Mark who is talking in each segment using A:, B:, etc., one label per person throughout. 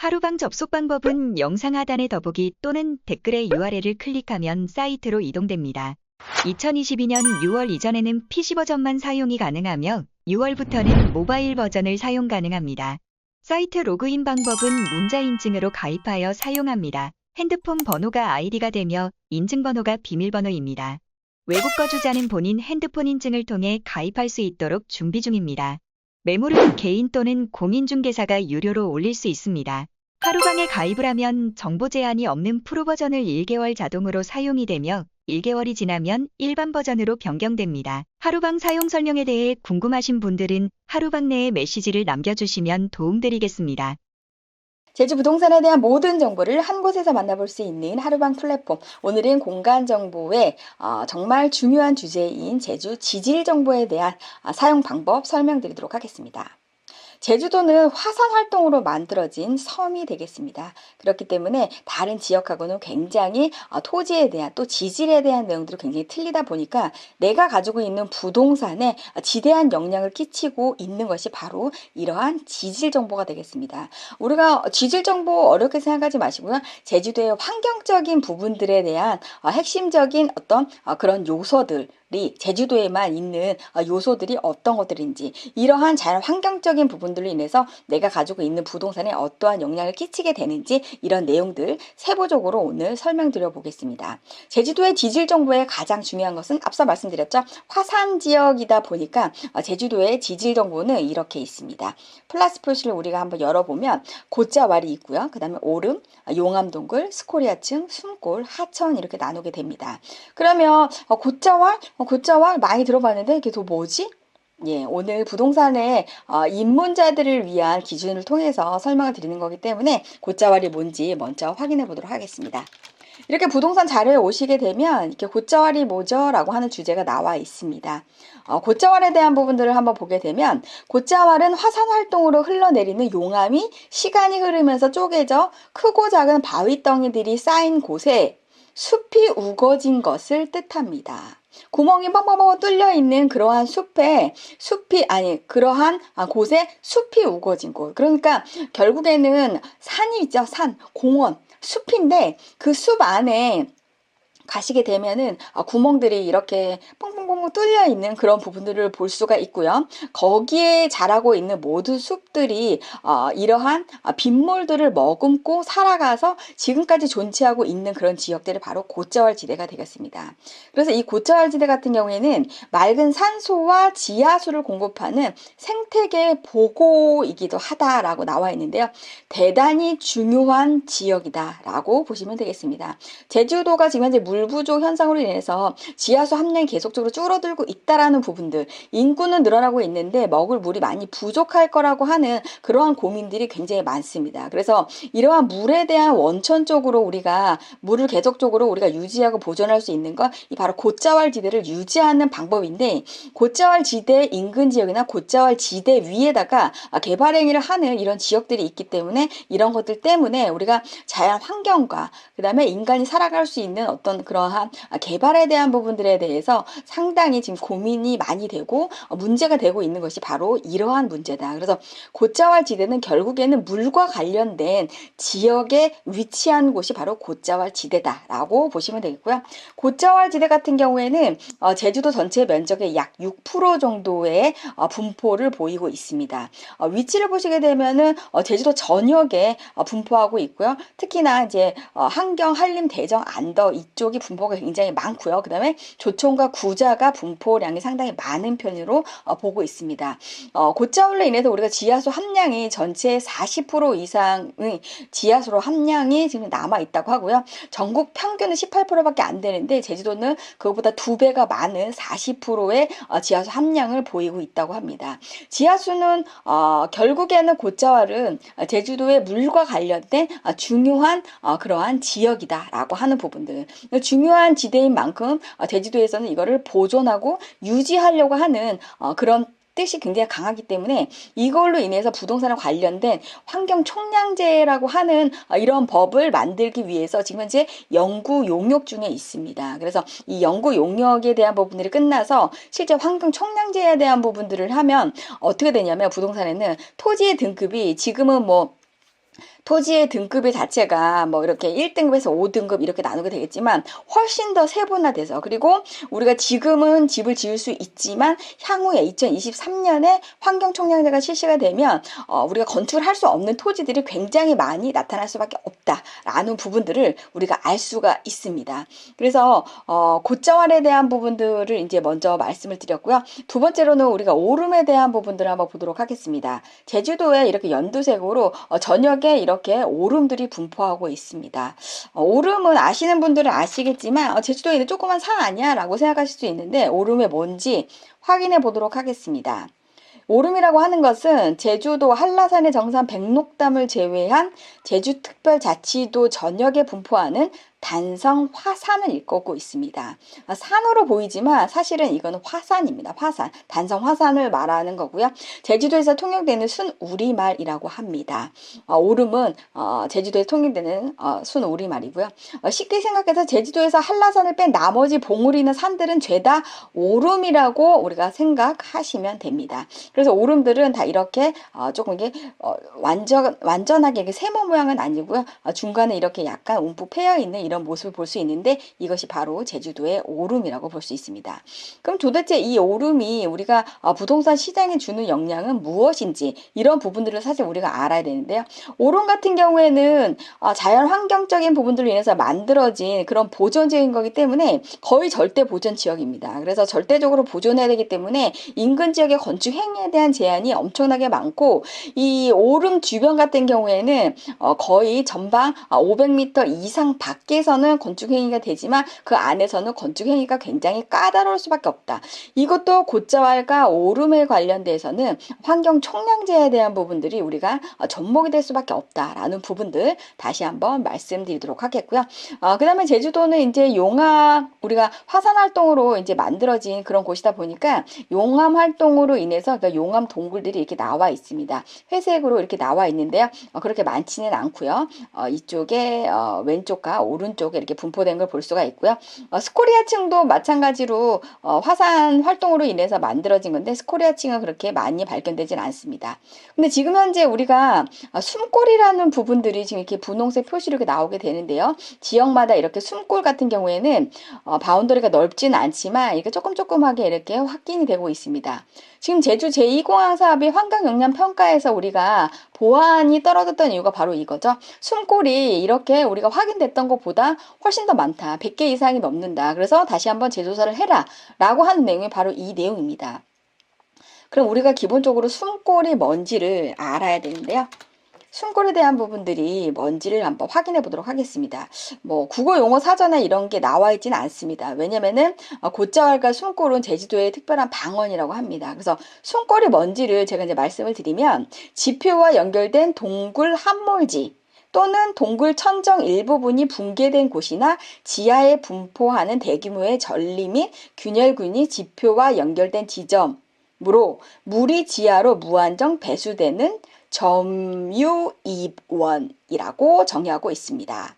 A: 하루방 접속 방법은 영상 하단의 더보기 또는 댓글의 URL을 클릭하면 사이트로 이동됩니다. 2022년 6월 이전에는 PC 버전만 사용이 가능하며 6월부터는 모바일 버전을 사용 가능합니다. 사이트 로그인 방법은 문자 인증으로 가입하여 사용합니다. 핸드폰 번호가 아이디가 되며 인증번호가 비밀번호입니다. 외국 거주자는 본인 핸드폰 인증을 통해 가입할 수 있도록 준비 중입니다. 매물은 개인 또는 공인중개사가 유료로 올릴 수 있습니다. 하루방에 가입을 하면 정보 제한이 없는 프로 버전을 1개월 자동으로 사용이 되며 1개월이 지나면 일반 버전으로 변경됩니다. 하루방 사용 설명에 대해 궁금하신 분들은 하루방 내에 메시지를 남겨주시면 도움드리겠습니다.
B: 제주 부동산에 대한 모든 정보를 한 곳에서 만나볼 수 있는 하루방 플랫폼. 오늘은 공간 정보의 어, 정말 중요한 주제인 제주 지질 정보에 대한 아, 사용 방법 설명드리도록 하겠습니다. 제주도는 화산 활동으로 만들어진 섬이 되겠습니다. 그렇기 때문에 다른 지역하고는 굉장히 어, 토지에 대한 또 지질에 대한 내용들이 굉장히 틀리다 보니까 내가 가지고 있는 부동산에 지대한 영향을 끼치고 있는 것이 바로 이러한 지질 정보가 되겠습니다. 우리가 지질 정보 어렵게 생각하지 마시고요. 제주도의 환경적인 부분들에 대한 어, 핵심적인 어떤 어, 그런 요소들 이 제주도에만 있는 어, 요소들이 어떤 것들인지 이러한 자연 환경적인 부분들로 인해서 내가 가지고 있는 부동산에 어떠한 영향을 끼치게 되는지 이런 내용들 세부적으로 오늘 설명드려 보겠습니다. 제주도의 지질 정보에 가장 중요한 것은 앞서 말씀드렸죠. 화산 지역이다 보니까 어, 제주도의 지질 정보는 이렇게 있습니다. 플러스 표시를 우리가 한번 열어보면 고자왈이 있고요. 그 다음에 오름, 용암동굴, 스코리아층, 숨골, 하천 이렇게 나누게 됩니다. 그러면 어, 고자왈, 어, 고자왈 많이 들어봤는데 이게 또 뭐지? 예, 오늘 부동산의 어, 입문자들을 위한 기준을 통해서 설명을 드리는 거기 때문에 고자왈이 뭔지 먼저 확인해 보도록 하겠습니다. 이렇게 부동산 자료에 오시게 되면 이렇게 고자왈이 뭐죠? 라고 하는 주제가 나와 있습니다. 어, 고자왈에 대한 부분들을 한번 보게 되면 고자왈은 화산 활동으로 흘러내리는 용암이 시간이 흐르면서 쪼개져 크고 작은 바위 덩이들이 쌓인 곳에 숲이 우거진 것을 뜻합니다. 구멍이 뻥뻥뻥 뚫려 있는 그러한 숲에 숲이 아니 그러한 아, 곳에 숲이 우거진 곳. 그러니까 결국에는 산이 있죠. 산, 공원, 숲인데 그 숲 안에 가시게 되면은 어, 구멍들이 이렇게 뻥뻥뻥 뚫려 있는 그런 부분들을 볼 수가 있고요. 거기에 자라고 있는 모든 숲들이 어, 이러한 어, 빗물들을 머금고 살아가서 지금까지 존재하고 있는 그런 지역들이 바로 고자왈 지대가 되겠습니다. 그래서 이 고자왈 지대 같은 경우에는 맑은 산소와 지하수를 공급하는 생태계 보고이기도 하다라고 나와 있는데요. 대단히 중요한 지역이다라고 보시면 되겠습니다. 제주도가 지금 현재 물 부족 현상으로 인해서 지하수 함량이 계속적으로 줄어들고 있다라는 부분들 인구는 늘어나고 있는데 먹을 물이 많이 부족할 거라고 하는 그러한 고민들이 굉장히 많습니다. 그래서 이러한 물에 대한 원천적으로 우리가 물을 계속적으로 우리가 유지하고 보존할 수 있는 건이 바로 고자왈 지대를 유지하는 방법인데 고자왈 지대 인근 지역이나 고자왈 지대 위에다가 개발 행위를 하는 이런 지역들이 있기 때문에 이런 것들 때문에 우리가 자연 환경과 그다음에 인간이 살아갈 수 있는 어떤 그러한 개발에 대한 부분들에 대해서 상당히 지금 고민이 많이 되고 문제가 되고 있는 것이 바로 이러한 문제다. 그래서 고자왈 지대는 결국에는 물과 관련된 지역에 위치한 곳이 바로 고자왈 지대다라고 보시면 되겠고요. 고자왈 지대 같은 경우에는 어, 제주도 전체 면적의 약 6% 정도의 어, 분포를 보이고 있습니다. 어, 위치를 보시게 되면은 제주도 전역에 분포하고 있고요. 특히나 이제 한경, 한림, 대정, 안더 이쪽이 분포가 굉장히 많고요. 그 다음에 조총과 구자가 분포량이 상당히 많은 편으로 보고 있습니다. 고자울로 인해서 우리가 지하수 함량이 전체 40% 이상의 지하수로 함량이 지금 남아 있다고 하고요. 전국 평균은 18%밖에 안 되는데 제주도는 그것보다 두 배가 많은 40%의 어, 지하수 함량을 보이고 있다고 합니다. 지하수는 어, 결국에는 고자왈은 제주도의 물과 관련된 어, 중요한 어, 그러한 지역이다라고 하는 부분들 중요한 지대인 만큼 어, 제주도에서는 이거를 보존하고 유지하려고 하는 어, 그런 뜻이 굉장히 강하기 때문에 이걸로 인해서 부동산에 관련된 환경 총량제라고 하는 어, 이런 법을 만들기 위해서 지금 현재 연구 용역 중에 있습니다. 그래서 이 연구 용역에 대한 부분들이 끝나서 실제 환경 총량제에 대한 부분들을 하면 어떻게 되냐면 부동산에는 토지의 등급이 지금은 뭐 토지의 등급의 자체가 뭐 이렇게 1등급에서 5등급 이렇게 나누게 되겠지만 훨씬 더 세분화돼서 그리고 우리가 지금은 집을 지을 수 있지만 향후에 2023년에 환경총량제가 실시가 되면 어, 우리가 건축을 할 수 없는 토지들이 굉장히 많이 나타날 수밖에 없다라는 부분들을 우리가 알 수가 있습니다. 그래서 어, 고자활에 대한 부분들을 이제 먼저 말씀을 드렸고요. 두 번째로는 우리가 오름에 대한 부분들을 한번 보도록 하겠습니다. 제주도에 이렇게 연두색으로 어, 전역에 이렇게 오름들이 분포하고 있습니다. 어, 오름은 아시는 분들은 아시겠지만 어, 제주도에 있는 조그만 산 아니야? 라고 생각하실 수 있는데 오름이 뭔지 확인해 보도록 하겠습니다. 오름이라고 하는 것은 제주도 한라산의 정상 백록담을 제외한 제주특별자치도 전역에 분포하는 단성 화산을 일컫고 있습니다. 아, 산으로 보이지만 사실은 이거는 화산입니다. 화산. 단성 화산을 말하는 거고요. 제주도에서 통용되는 순 우리말이라고 합니다. 어, 오름은 어, 제주도에 통용되는 어, 순우리말이고요. 어, 쉽게 생각해서 제주도에서 한라산을 뺀 나머지 봉우리 있는 산들은 죄다 오름이라고 우리가 생각하시면 됩니다. 그래서 오름들은 다 이렇게 어, 조금 이게 어, 완전 완전하게 세모 모양은 아니고요. 어, 중간에 이렇게 약간 움푹 패여 있는 이런 모습을 볼 수 있는데 이것이 바로 제주도의 오름이라고 볼 수 있습니다. 그럼 도대체 이 오름이 우리가 어, 부동산 시장에 주는 영향은 무엇인지 이런 부분들을 사실 우리가 알아야 되는데요. 오름 같은 경우에는 어, 자연 환경적인 부분들로 인해서 만들어진 그런 보존지역인 거기 때문에 거의 절대 보존 지역입니다. 그래서 절대적으로 보존해야 되기 때문에 인근 지역의 건축 행위에 대한 제한이 엄청나게 많고 이 오름 주변 같은 경우에는 어, 거의 전방 500m 이상 밖에 서는 건축 행위가 되지만 그 안에서는 건축 행위가 굉장히 까다로울 수밖에 없다. 이것도 고자왈과 오름에 관련돼서는 환경 총량제에 대한 부분들이 우리가 어, 접목이 될 수밖에 없다라는 부분들 다시 한번 말씀드리도록 하겠고요. 어, 그 다음에 제주도는 이제 용암 우리가 화산 활동으로 이제 만들어진 그런 곳이다 보니까 용암 활동으로 인해서 그 용암 동굴들이 이렇게 나와 있습니다. 회색으로 이렇게 나와 있는데요. 어, 그렇게 많지는 않고요. 어, 이쪽에 어, 왼쪽과 오른 쪽에 이렇게 분포된 걸 볼 수가 있고요. 어, 스코리아층도 마찬가지로 어, 화산 활동으로 인해서 만들어진 건데 스코리아층은 그렇게 많이 발견되진 않습니다. 근데 지금 현재 우리가 어, 숨골이라는 부분들이 지금 이렇게 분홍색 표시로 이렇게 나오게 되는데요. 지역마다 이렇게 숨골 같은 경우에는 어, 바운더리가 넓지는 않지만 이렇게 조금 조금하게 이렇게 확인이 되고 있습니다. 지금 제주 제2공항 사업이 환경 영향 평가에서 우리가 보안이 떨어졌던 이유가 바로 이거죠. 숨골이 이렇게 우리가 확인됐던 것보다 훨씬 더 많다. 100개 이상이 넘는다. 그래서 다시 한번 재조사를 해라. 라고 하는 내용이 바로 이 내용입니다. 그럼 우리가 기본적으로 숨골이 뭔지를 알아야 되는데요. 숨골에 대한 부분들이 뭔지를 한번 확인해 보도록 하겠습니다. 뭐 국어 용어 사전에 이런 게 나와 있지는 않습니다. 왜냐면은 어, 고자왈과 숨골은 제주도의 특별한 방언이라고 합니다. 그래서 숨골이 뭔지를 제가 이제 말씀을 드리면 지표와 연결된 동굴 함몰지 또는 동굴 천정 일부분이 붕괴된 곳이나 지하에 분포하는 대규모의 전리 및 균열군이 지표와 연결된 지점 으로 물이 지하로 무한정 배수되는 점유입원이라고 정의하고 있습니다.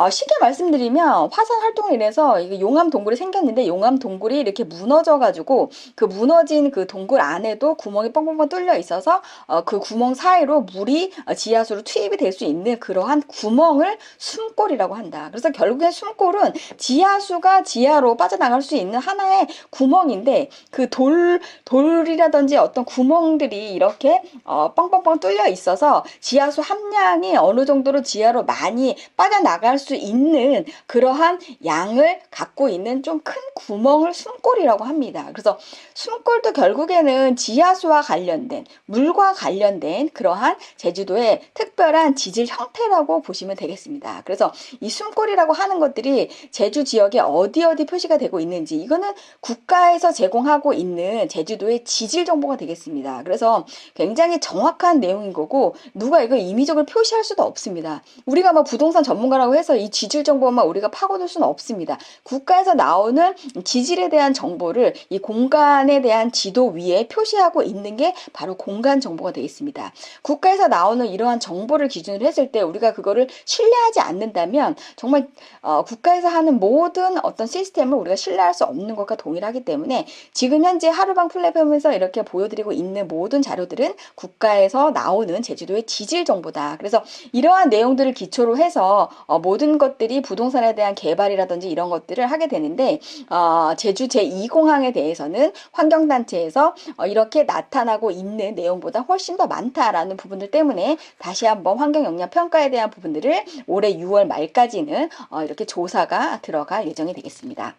B: 어, 쉽게 말씀드리면 화산 활동으로 인해서 이게 용암 동굴이 생겼는데 용암 동굴이 이렇게 무너져 가지고 그 무너진 그 동굴 안에도 구멍이 뻥뻥뻥 뚫려 있어서 어, 그 구멍 사이로 물이 어, 지하수로 투입이 될 수 있는 그러한 구멍을 숨골이라고 한다. 그래서 결국엔 숨골은 지하수가 지하로 빠져나갈 수 있는 하나의 구멍인데 그 돌 돌이라든지 어떤 구멍들이 이렇게 어, 뻥뻥뻥 뚫려 있어서 지하수 함량이 어느 정도로 지하로 많이 빠져나갈 수 있는 그러한 양을 갖고 있는 좀 큰 구멍을 숨골이라고 합니다. 그래서 숨골도 결국에는 지하수와 관련된 물과 관련된 그러한 제주도의 특별한 지질 형태라고 보시면 되겠습니다. 그래서 이 숨골이라고 하는 것들이 제주 지역에 어디 어디 표시가 되고 있는지 이거는 국가에서 제공하고 있는 제주도의 지질 정보가 되겠습니다. 그래서 굉장히 정확한 내용인 거고 누가 이걸 임의적으로 표시할 수도 없습니다. 우리가 뭐 부동산 전문가라고 해서 이 지질 정보만 우리가 파고들 수는 없습니다. 국가에서 나오는 지질에 대한 정보를 이 공간에 대한 지도 위에 표시하고 있는 게 바로 공간 정보가 되겠습니다. 국가에서 나오는 이러한 정보를 기준으로 했을 때 우리가 그거를 신뢰하지 않는다면 정말 어, 국가에서 하는 모든 어떤 시스템을 우리가 신뢰할 수 없는 것과 동일하기 때문에 지금 현재 하루방 플랫폼에서 이렇게 보여드리고 있는 모든 자료들은 국가에서 나오는 제주도의 지질 정보다. 그래서 이러한 내용들을 기초로 해서 어, 모든 것들이 부동산에 대한 개발이라든지 이런 것들을 하게 되는데 어, 제주 제2공항에 대해서는 환경단체에서 어, 이렇게 나타나고 있는 내용보다 훨씬 더 많다라는 부분들 때문에 다시 한번 환경 영향 평가에 대한 부분들을 올해 6월 말까지는 어, 이렇게 조사가 들어갈 예정이 되겠습니다.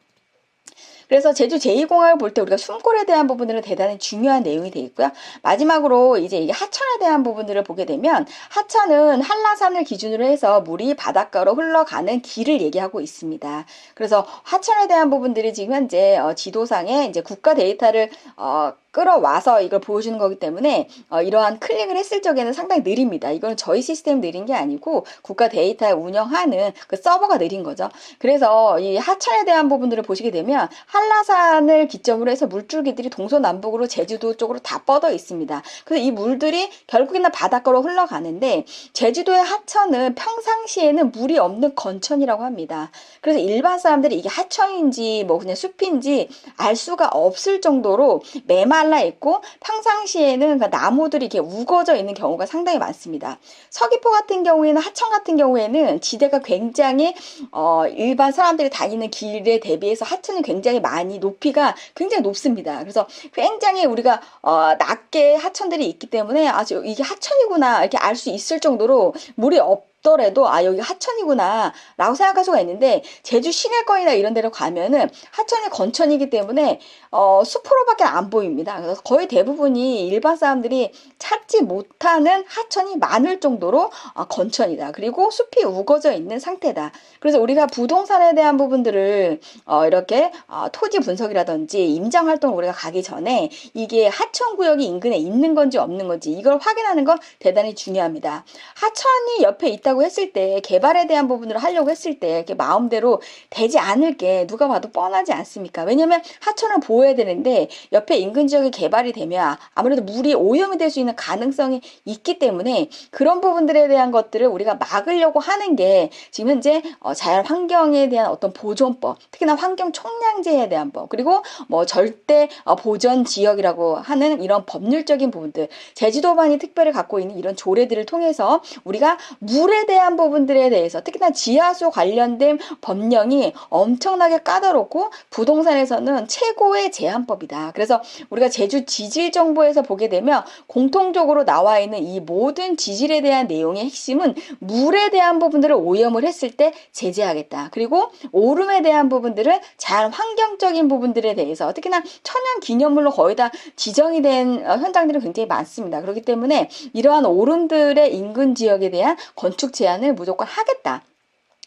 B: 그래서 제주 제2공항을 볼 때 우리가 숨골에 대한 부분들은 대단히 중요한 내용이 되어 있고요. 마지막으로 이제 이게 하천에 대한 부분들을 보게 되면 하천은 한라산을 기준으로 해서 물이 바닷가로 흘러가는 길을 얘기하고 있습니다. 그래서 하천에 대한 부분들이 지금 현재 어, 지도상에 이제 국가 데이터를 어, 끌어와서 이걸 보여주는 거기 때문에 어, 이러한 클릭을 했을 적에는 상당히 느립니다. 이거는 저희 시스템 느린 게 아니고 국가 데이터 운영하는 그 서버가 느린 거죠. 그래서 이 하천에 대한 부분들을 보시게 되면 한라산을 기점으로 해서 물줄기들이 동서남북으로 제주도 쪽으로 다 뻗어 있습니다. 그래서 이 물들이 결국에는 바닷가로 흘러가는데 제주도의 하천은 평상시에는 물이 없는 건천이라고 합니다. 그래서 일반 사람들이 이게 하천인지 뭐 그냥 숲인지 알 수가 없을 정도로 메 말라 있고 평상시에는 그 나무들이 이렇게 우거져 있는 경우가 상당히 많습니다. 서귀포 같은 경우에는 하천 같은 경우에는 지대가 굉장히 어, 일반 사람들이 다니는 길에 대비해서 하천이 굉장히 많이 높이가 굉장히 높습니다. 그래서 굉장히 우리가 어, 낮게 하천들이 있기 때문에 아주 이게 하천이구나 이렇게 알 수 있을 정도로 물이 없 더라도 아 여기 하천이구나 라고 생각할 수가 있는데 제주 시내권이나 이런 데로 가면은 하천이 건천이기 때문에 어, 숲으로밖에 안 보입니다. 그래서 거의 대부분이 일반 사람들이 찾지 못하는 하천이 많을 정도로 어, 건천이다. 그리고 숲이 우거져 있는 상태다. 그래서 우리가 부동산에 대한 부분들을 어, 이렇게 어, 토지 분석이라든지 임장 활동 우리가 가기 전에 이게 하천 구역이 인근에 있는 건지 없는 건지 이걸 확인하는 건 대단히 중요합니다. 하천이 옆에 있다 하겠다고 했을 때 개발에 대한 부분을 하려고 했을 때 이렇게 마음대로 되지 않을 게 누가 봐도 뻔하지 않습니까? 왜냐면 하천을 보호해야 되는데 옆에 인근 지역이 개발이 되면 아무래도 물이 오염이 될 수 있는 가능성이 있기 때문에 그런 부분들에 대한 것들을 우리가 막으려고 하는 게 지금 현재 어, 자연 환경에 대한 어떤 보존법, 특히나 환경 총량제에 대한 법, 그리고 뭐 절대 어, 보전 지역이라고 하는 이런 법률적인 부분들, 제주도만이 특별히 갖고 있는 이런 조례들을 통해서 우리가 물에 대한 부분들에 대해서 특히나 지하수 관련된 법령이 엄청나게 까다롭고 부동산에서는 최고의 제한법이다. 그래서 우리가 제주 지질 정보에서 보게 되면 공통적으로 나와 있는 이 모든 지질에 대한 내용의 핵심은 물에 대한 부분들을 오염을 했을 때 제재하겠다. 그리고 오름에 대한 부분들은 자연 환경적인 부분들에 대해서 특히나 천연 기념물로 거의 다 지정이 된 어, 현장들이 굉장히 많습니다. 그렇기 때문에 이러한 오름들의 인근 지역에 대한 건축 제한을 무조건 하겠다.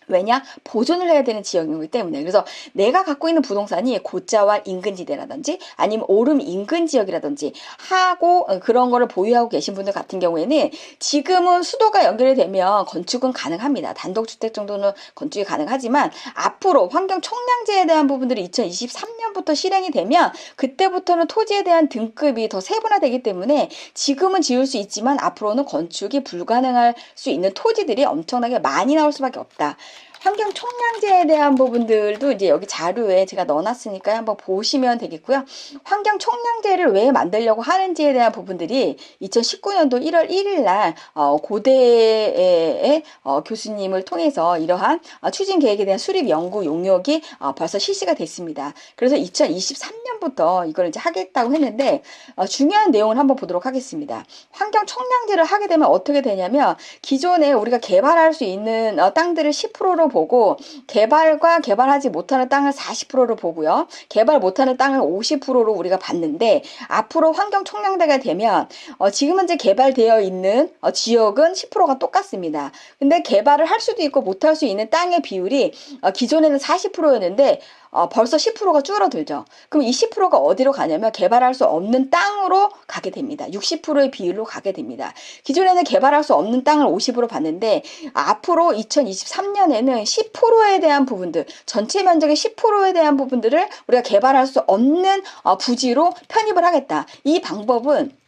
B: 왜냐? 보존을 해야 되는 지역이기 때문에. 그래서 내가 갖고 있는 부동산이 고자와 인근지대라든지 아니면 오름 인근 지역이라든지 하고 어, 그런 거를 보유하고 계신 분들 같은 경우에는 지금은 수도가 연결이 되면 건축은 가능합니다. 단독주택 정도는 건축이 가능하지만 앞으로 환경 총량제에 대한 부분들이 2023년부터 실행이 되면 그때부터는 토지에 대한 등급이 더 세분화되기 때문에 지금은 지을 수 있지만 앞으로는 건축이 불가능할 수 있는 토지들이 엄청나게 많이 나올 수밖에 없다. 환경 총량제에 대한 부분들도 이제 여기 자료에 제가 넣어놨으니까 한번 보시면 되겠고요. 환경 총량제를 왜 만들려고 하는지에 대한 부분들이 2019년도 1월 1일 날 어, 고대의 어, 교수님을 통해서 이러한 어, 추진 계획에 대한 수립 연구 용역이 어, 벌써 실시가 됐습니다. 그래서 2023년부터 이걸 이제 하겠다고 했는데 어, 중요한 내용을 한번 보도록 하겠습니다. 환경 총량제를 하게 되면 어떻게 되냐면 기존에 우리가 개발할 수 있는 어, 땅들을 10%로 보고 개발과 개발하지 못하는 땅을 40%로 보고요. 개발 못하는 땅을 50%로 우리가 봤는데 앞으로 환경 총량대가 되면 어, 지금 현재 개발되어 있는 어, 지역은 10%가 똑같습니다. 근데 개발을 할 수도 있고 못할 수 있는 땅의 비율이 어, 기존에는 40%였는데 어, 벌써 10%가 줄어들죠. 그럼 이 10%가 어디로 가냐면 개발할 수 없는 땅으로 가게 됩니다. 60%의 비율로 가게 됩니다. 기존에는 개발할 수 없는 땅을 50으로 봤는데 앞으로 2023년에는 10%에 대한 부분들, 전체 면적의 10%에 대한 부분들을 우리가 개발할 수 없는 어, 부지로 편입을 하겠다. 이 방법은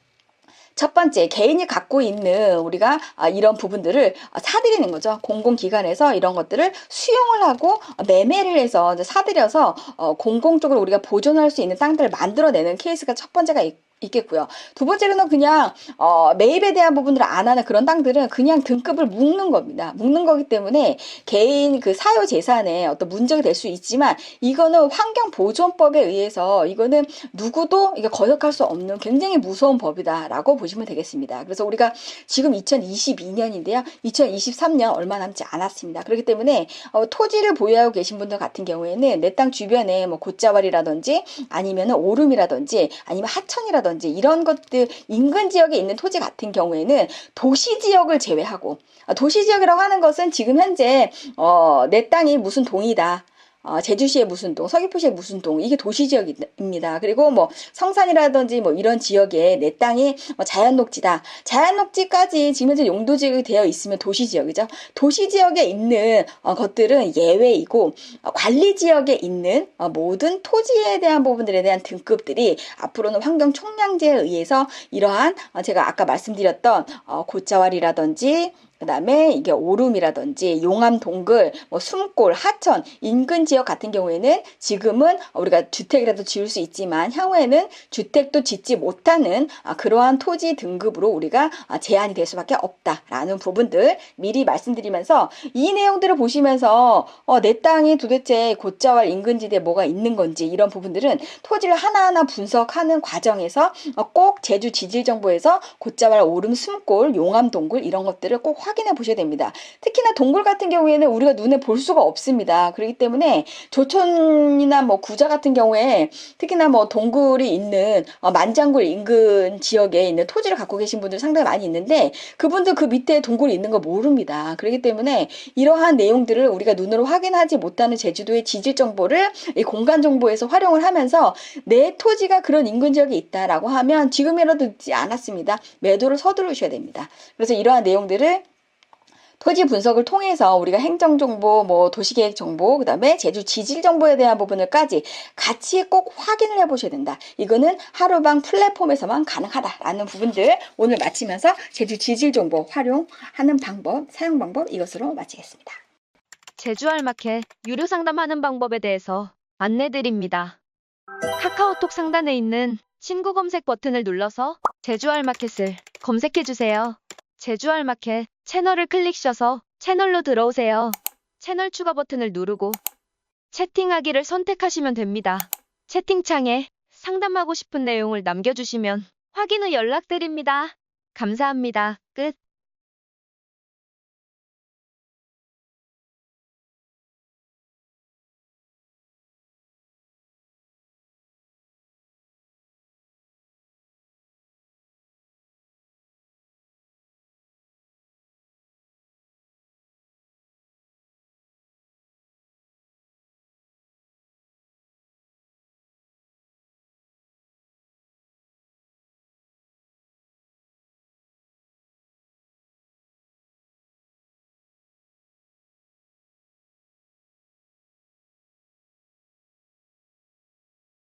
B: 첫 번째 개인이 갖고 있는 우리가 아, 이런 부분들을 아, 사들이는 거죠. 공공기관에서 이런 것들을 수용을 하고 매매를 해서 사들여서 어, 공공적으로 우리가 보존할 수 있는 땅들을 만들어내는 케이스가 첫 번째가 있, 있겠고요. 두 번째로는 그냥 어, 매입에 대한 부분들을 안 하는 그런 땅들은 그냥 등급을 묶는 겁니다. 묶는 거기 때문에 개인 그 사유 재산에 어떤 문제가 될 수 있지만 이거는 환경 보존법에 의해서 이거는 누구도 이게 거역할 수 없는 굉장히 무서운 법이다라고 보시면 되겠습니다. 그래서 우리가 지금 2022년인데요. 2023년 얼마 남지 않았습니다. 그렇기 때문에 어, 토지를 보유하고 계신 분들 같은 경우에는 내 땅 주변에 뭐 곶자왈이라든지 아니면 오름이라든지 아니면 하천이라든지 이런 것들 인근 지역에 있는 토지 같은 경우에는 도시 지역을 제외하고 아, 도시 지역이라고 하는 것은 지금 현재 어, 내 땅이 무슨 동이다. 어, 제주시의 무슨 동, 서귀포시의 무슨 동, 이게 도시 지역입니다. 그리고 뭐 성산이라든지 뭐 이런 지역에 내 땅이 뭐 자연 녹지다. 자연 녹지까지 지금 현재 용도지역이 되어 있으면 도시 지역이죠. 도시 지역에 있는 어, 것들은 예외이고 어, 관리 지역에 있는 어, 모든 토지에 대한 부분들에 대한 등급들이 앞으로는 환경 총량제에 의해서 이러한 어, 제가 아까 말씀드렸던 어, 곶자왈이라든지 그 다음에 이게 오름이라든지 용암 동굴, 뭐 숨골, 하천 인근 지역 같은 경우에는 지금은 우리가 주택이라도 지을 수 있지만 향후에는 주택도 짓지 못하는 아, 그러한 토지 등급으로 우리가 아, 제한이 될 수밖에 없다라는 부분들 미리 말씀드리면서 이 내용들을 보시면서 어, 내 땅이 도대체 곶자왈 인근지대에 뭐가 있는 건지 이런 부분들은 토지를 하나하나 분석하는 과정에서 어, 꼭 제주 지질정보에서 곶자왈 오름 숨골 용암 동굴 이런 것들을 꼭 확인해 보셔야 됩니다. 특히나 동굴 같은 경우에는 우리가 눈에 볼 수가 없습니다. 그렇기 때문에 조촌이나 뭐 구자 같은 경우에 특히나 뭐 동굴이 있는 어, 만장굴 인근 지역에 있는 토지를 갖고 계신 분들 상당히 많이 있는데 그분들 그 밑에 동굴이 있는 거 모릅니다. 그렇기 때문에 이러한 내용들을 우리가 눈으로 확인하지 못하는 제주도의 지질 정보를 이 공간 정보에서 활용을 하면서 내 토지가 그런 인근 지역에 있다라고 하면 지금이라도 늦지 않았습니다. 매도를 서두르셔야 됩니다. 그래서 이러한 내용들을 토지 분석을 통해서 우리가 행정 정보, 뭐 도시계획 정보, 그다음에 제주 지질 정보에 대한 부분을까지 같이 꼭 확인을 해보셔야 된다. 이거는 하루방 플랫폼에서만 가능하다라는 부분들 오늘 마치면서 제주 지질 정보 활용하는 방법, 사용 방법 이것으로 마치겠습니다.
C: 제주 알마켓 유료 상담하는 방법에 대해서 안내드립니다. 카카오톡 상단에 있는 친구 검색 버튼을 눌러서 제주 알마켓을 검색해주세요. 제주 알마켓 채널을 클릭셔서 채널로 들어오세요. 채널 추가 버튼을 누르고 채팅하기를 선택하시면 됩니다. 채팅창에 상담하고 싶은 내용을 남겨주시면 확인 후 연락드립니다. 감사합니다. 끝.